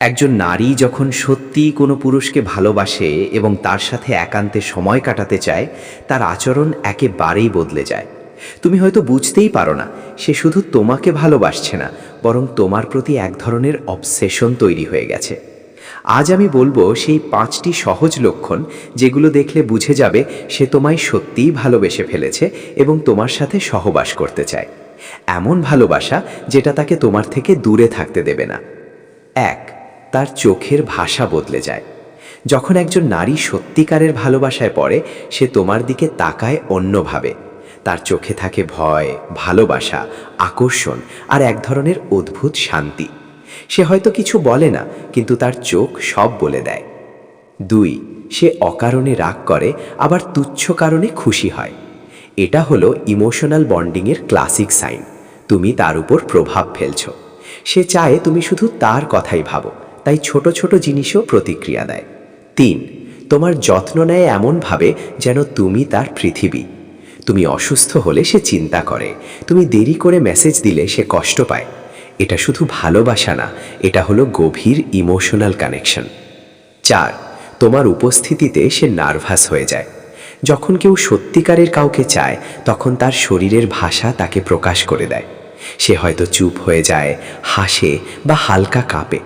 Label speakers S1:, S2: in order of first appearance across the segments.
S1: একজন নারী যখন সত্যিই কোনো পুরুষকে ভালোবাসে এবং তার সাথে একান্তে সময় কাটাতে চায়, তার আচরণ একেবারেই বদলে যায়। তুমি হয়তো বুঝতেই পারো না, সে শুধু তোমাকে ভালোবাসছে না, বরং তোমার প্রতি এক ধরনের অবসেশন তৈরি হয়ে গেছে। আজ আমি বলব সেই পাঁচটি সহজ লক্ষণ যেগুলো দেখলে বুঝে যাবে সে তোমায় সত্যিই ভালোবেসে ফেলেছে এবং তোমার সাথে সহবাস করতে চায়। এমন ভালোবাসা যেটা তাকে তোমার থেকে দূরে থাকতে দেবে না। এক তার চোখের ভাষা বদলে যায়। যখন একজন নারী সত্যিকারের ভালোবাসায় পড়ে, সে তোমার দিকে তাকায় অন্যভাবে। তার চোখে থাকে ভয়, ভালোবাসা, আকর্ষণ আর এক ধরনের অদ্ভুত শান্তি। সে হয়তো কিছু বলে না, কিন্তু তার চোখ সব বলে দেয়। দুই, সে অকারণে রাগ করে, আবার তুচ্ছ কারণে খুশি হয়। এটা হলো ইমোশনাল বন্ডিংয়ের ক্লাসিক সাইন। তুমি তার উপর প্রভাব ফেলছ। সে চায় তুমি শুধু তার কথাই ভাবো। তাই ছোট ছোট জিনিসও প্রতিক্রিয়া দেয়। তিন, তোমার যত্ন নেয় এমনভাবে যেন তুমি তার পৃথিবী। তুমি অসুস্থ হলে সে চিন্তা করে। তুমি দেরি করে মেসেজ দিলে সে কষ্ট পায়। এটা শুধু ভালোবাসা না, এটা হলো গভীর ইমোশনাল কানেকশন। চার, তোমার উপস্থিতিতে সে নার্ভাস হয়ে যায়। যখন কেউ সত্যিকারের কাউকে চায়, তখন তার শরীরের ভাষা তাকে প্রকাশ করে দেয়। সে হয়তো চুপ হয়ে যায়, হাসে বা হালকা কাঁপে।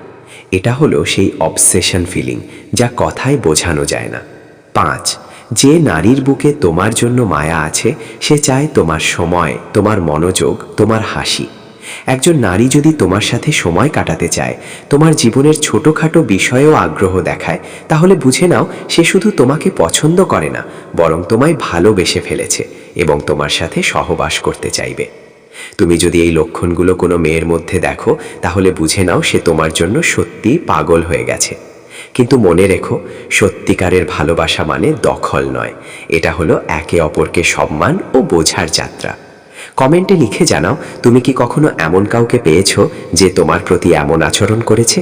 S1: এটা হলো সেই অবসেশন ফিলিং যা কথায় বোঝানো যায় না। পাঁচ, যে নারীর বুকে তোমার জন্য মায়া আছে, সে চায় তোমার সময়, তোমার মনোযোগ, তোমার হাসি। একজন নারী যদি তোমার সাথে সময় কাটাতে চায়, তোমার জীবনের ছোটোখাটো বিষয়েও আগ্রহ দেখায়, তাহলে বুঝে নাও, সে শুধু তোমাকে পছন্দ করে না, বরং তোমায় ভালোবেসে ফেলেছে এবং তোমার সাথে সহবাস করতে চাইবে। তুমি যদি এই লক্ষণগুলো কোনো মেয়ের মধ্যে দেখো, তাহলে বুঝে নাও সে তোমার জন্য সত্যিই পাগল হয়ে গেছে। কিন্তু মনে রেখো, সত্যিকারের ভালোবাসা মানে দখল নয়। এটা হলো একে অপরকে সম্মান ও বোঝার যাত্রা। কমেন্টে লিখে জানাও, তুমি কি কখনো এমন কাউকে পেয়েছ যে তোমার প্রতি এমন আচরণ করেছে?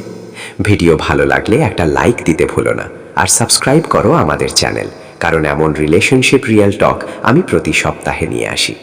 S1: ভিডিও ভালো লাগলে একটা লাইক দিতে ভুলো না। আর সাবস্ক্রাইব করো আমাদের চ্যানেল, কারণ এমন রিলেশনশিপ রিয়েল টক আমি প্রতি সপ্তাহে নিয়ে আসি।